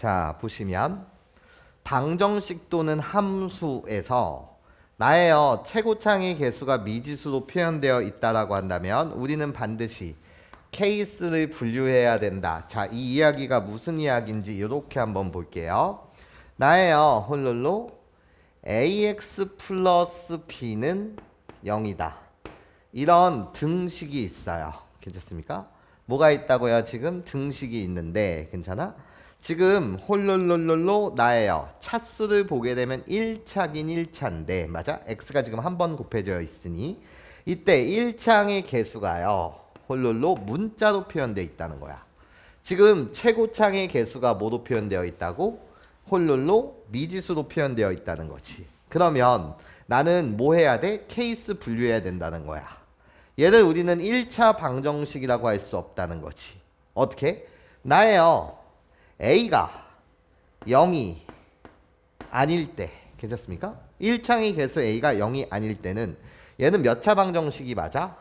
자, 보시면 방정식 또는 함수에서 나의 최고창의 개수가 미지수로 표현되어 있다라고 한다면 우리는 반드시 케이스를 분류해야 된다. 자, 이 이야기가 무슨 이야기인지 이렇게 한번 볼게요. 나예요. 홀룰로 ax 플러스 b는 0이다. 이런 등식이 있어요. 괜찮습니까? 뭐가 있다고요? 지금 등식이 있는데 괜찮아? 지금 홀롤롤롤로 나예요. 차수를 보게 되면 1차긴 1차인데 맞아? x가 지금 한 번 곱해져 있으니 이때 1창의 개수가요. 홀롤로 문자로 표현되어 있다는 거야. 지금 최고창의 개수가 뭐로 표현되어 있다고? 홀롤로 미지수로 표현되어 있다는 거지. 그러면 나는 뭐 해야 돼? 케이스 분류해야 된다는 거야. 얘를 우리는 1차 방정식이라고 할 수 없다는 거지. 어떻게? 나예요. A가 0이 아닐 때 괜찮습니까? 1창의 개수 A가 0이 아닐 때는 얘는 몇 차 방정식이 맞아?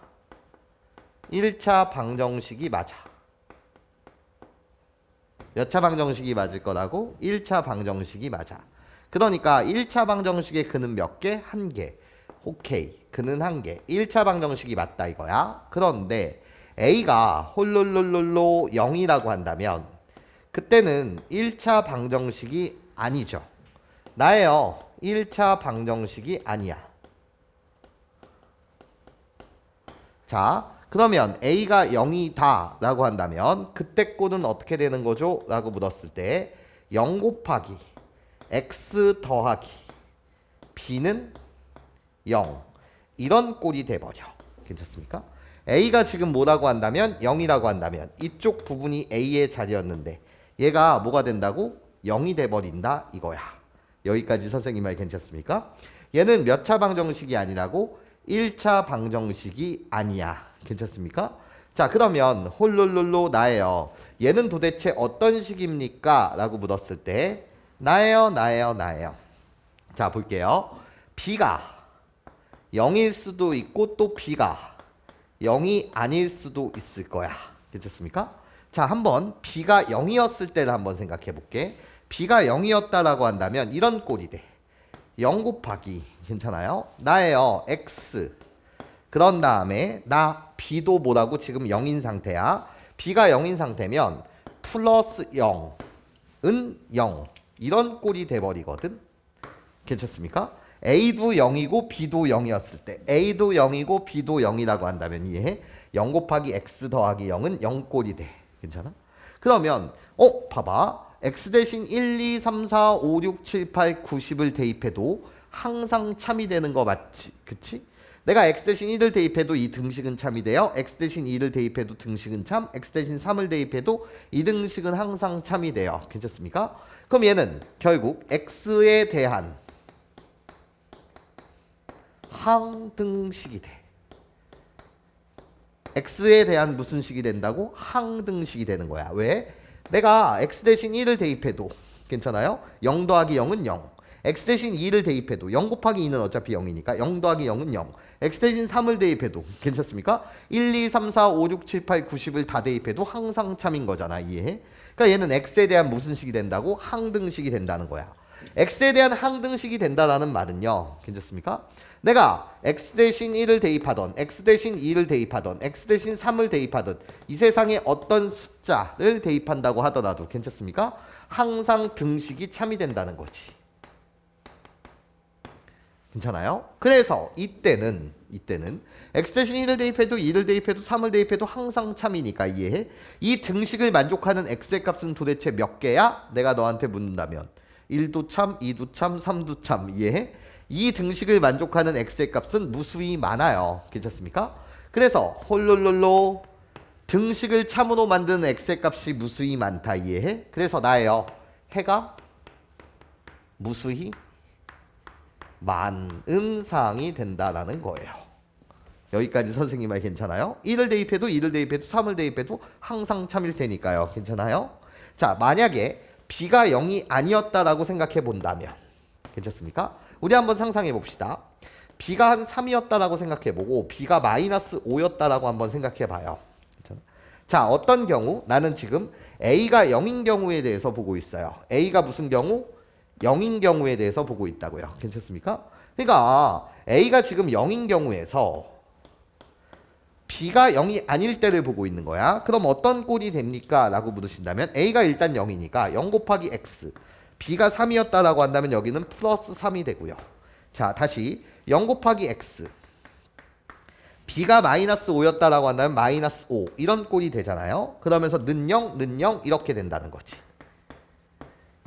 1차 방정식이 맞아. 몇 차 방정식이 맞을 거라고? 1차 방정식이 맞아. 그러니까 1차 방정식의 그는 몇 개? 한 개. 오케이. 그는 한 개. 1차 방정식이 맞다 이거야. 그런데 A가 홀롤롤롤로 0이라고 한다면 그때는 1차 방정식이 아니죠. 나예요. 1차 방정식이 아니야. 자, 그러면 A가 0이다 라고 한다면 그때 꼴은 어떻게 되는 거죠? 라고 물었을 때 0 곱하기 X 더하기 B는 0 이런 꼴이 돼버려. 괜찮습니까? A가 지금 뭐라고 한다면 0이라고 한다면 이쪽 부분이 A의 자리였는데 얘가 뭐가 된다고? 0이 돼버린다 이거야. 여기까지 선생님 말 괜찮습니까? 얘는 몇 차 방정식이 아니라고? 1차 방정식이 아니야. 괜찮습니까? 자 그러면 홀롤롤로 나예요. 얘는 도대체 어떤 식입니까? 라고 물었을 때 나예요 나예요 나예요. 자 볼게요. B가 0일 수도 있고 또 B가 0이 아닐 수도 있을 거야. 괜찮습니까? 자, 한번 B가 0이었을 때를 한번 생각해 볼게. B가 0이었다라고 한다면 이런 꼴이 돼. 0 곱하기 괜찮아요? 나예요. X. 그런 다음에 나 B도 뭐라고 지금 0인 상태야. B가 0인 상태면 플러스 0은 0. 이런 꼴이 돼 버리거든. 괜찮습니까? A도 0이고 B도 0이었을 때 A도 0이고 B도 0이라고 한다면 이해해? 0 곱하기 X 더하기 0은 0꼴이 돼. 괜찮아? 그러면 어 봐봐 X 대신 1, 2, 3, 4, 5, 6, 7, 8, 90을 대입해도 항상 참이 되는 거 맞지? 그치? 내가 X 대신 1을 대입해도 이 등식은 참이 돼요. X 대신 2를 대입해도 등식은 참. X 대신 3을 대입해도 이 등식은 항상 참이 돼요. 괜찮습니까? 그럼 얘는 결국 X에 대한 항등식이 돼. X에 대한 무슨 식이 된다고? 항등식이 되는 거야. 왜? 내가 x 대신 1을 대입해도 괜찮아요? 0 더하기 0은 0. x 대신 2를 대입해도 0 곱하기 2는 어차피 0이니까 0 더하기 0은 0. x 대신 3을 대입해도 괜찮습니까? 1, 2, 3, 4, 5, 6, 7, 8, 90을 다 대입해도 항상 참인 거잖아. 이해해? 그러니까 얘는 x에 대한 무슨 식이 된다고? 항등식이 된다는 거야. X에 대한 항등식이 된다라는 말은요. 괜찮습니까? 내가 x 대신 1을 대입하던 x 대신 2를 대입하던 x 대신 3을 대입하던 이 세상에 어떤 숫자를 대입한다고 하더라도 괜찮습니까? 항상 등식이 참이 된다는 거지. 괜찮아요? 그래서 이때는 이때는 x 대신 1을 대입해도 2를 대입해도 3을 대입해도 항상 참이니까 이해해? 이 등식을 만족하는 x의 값은 도대체 몇 개야? 내가 너한테 묻는다면 1도 참, 2도 참, 3도 참 이해해? 이 등식을 만족하는 x의 값은 무수히 많아요. 괜찮습니까? 그래서 홀롤롤로 등식을 참으로 만드는 x의 값이 무수히 많다 이해해? 그래서 나예요. 해가 무수히 많은 사항이 된다라는 거예요. 여기까지 선생님 말 괜찮아요? 1을 대입해도 2를 대입해도 3을 대입해도 항상 참일 테니까요. 괜찮아요? 자, 만약에 b가 0이 아니었다라고 생각해 본다면 괜찮습니까? 우리 한번 상상해 봅시다. b가 한 3이었다라고 생각해 보고 b가 마이너스 5였다라고 한번 생각해 봐요. 자, 어떤 경우 나는 지금 A가 0인 경우에 대해서 보고 있어요. A가 무슨 경우? 0인 경우에 대해서 보고 있다고요. 괜찮습니까? 그러니까 A가 지금 0인 경우에서 B가 0이 아닐 때를 보고 있는 거야. 그럼 어떤 꼴이 됩니까? 라고 물으신다면 A가 일단 0이니까 0 곱하기 X B가 3이었다라고 한다면 여기는 플러스 3이 되고요. 자 다시 0 곱하기 X B가 마이너스 5였다라고 한다면 마이너스 5 이런 꼴이 되잖아요. 그러면서 는 0, 는 0 이렇게 된다는 거지.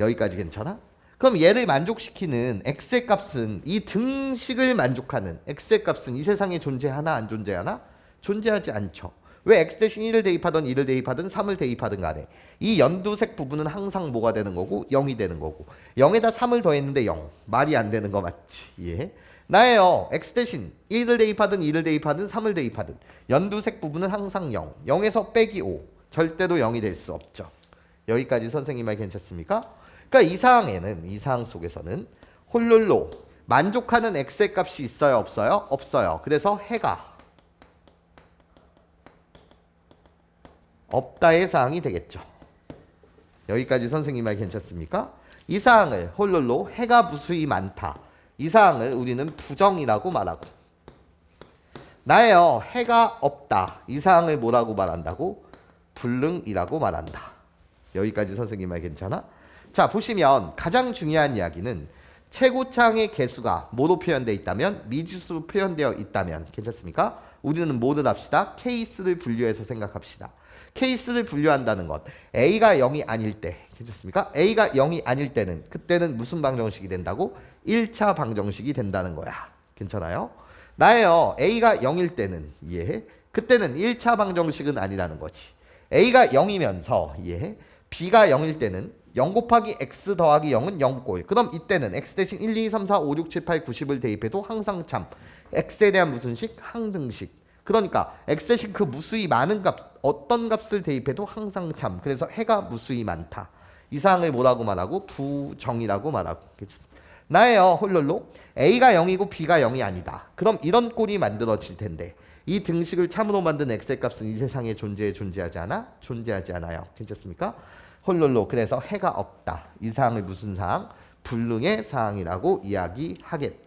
여기까지 괜찮아? 그럼 얘를 만족시키는 x의 값은 이 등식을 만족하는 x의 값은 이 세상에 존재하나 안 존재하나? 존재하지 않죠. 왜 x 대신 1을 대입하든 2를 대입하든 3을 대입하든 간에 이 연두색 부분은 항상 뭐가 되는 거고 0이 되는 거고 0에다 3을 더했는데 0 말이 안 되는 거 맞지? 예. 나예요. x 대신 1을 대입하든 2를 대입하든 3을 대입하든 연두색 부분은 항상 0 0에서 빼기 5 절대로 0이 될 수 없죠. 여기까지 선생님 말 괜찮습니까? 그러니까 이 상황에는 이 상황 속에서는 홀룰로 만족하는 x의 값이 있어요 없어요? 없어요. 그래서 해가 없다의 사항이 되겠죠. 여기까지 선생님 말 괜찮습니까? 이 사항을 홀룰로 해가 무수히 많다. 이 사항을 우리는 부정이라고 말하고 나예요. 해가 없다. 이 사항을 뭐라고 말한다고? 불능이라고 말한다. 여기까지 선생님 말 괜찮아? 자 보시면 가장 중요한 이야기는 최고창의 개수가 뭐로 표현되어 있다면 미지수로 표현되어 있다면 괜찮습니까? 우리는 뭐를 합시다? 케이스를 분류해서 생각합시다. 케이스를 분류한다는 것 A가 0이 아닐 때 괜찮습니까? A가 0이 아닐 때는 그때는 무슨 방정식이 된다고? 1차 방정식이 된다는 거야. 괜찮아요? 나예요. A가 0일 때는 이해해? 그때는 1차 방정식은 아니라는 거지. A가 0이면서 이해해? B가 0일 때는 0 곱하기 x 더하기 0은 0꼴. 그럼 이때는 x 대신 1, 2, 3, 4, 5, 6, 7, 8, 90을 대입해도 항상 참. X에 대한 무슨 식? 항등식. 그러니까 x 대신 그 무수히 많은 값, 어떤 값을 대입해도 항상 참. 그래서 해가 무수히 많다. 이 사항을 뭐라고 말하고? 부정이라고 말하고. 나예요. 홀룰로 a가 0이고 b가 0이 아니다. 그럼 이런 꼴이 만들어질 텐데 이 등식을 참으로 만든 x의 값은 이 세상에 존재해 존재하지 않아? 존재하지 않아요. 괜찮습니까? 홀룰로 그래서 해가 없다. 이 사항을 무슨 사항? 불능의 사항이라고 이야기하겠다.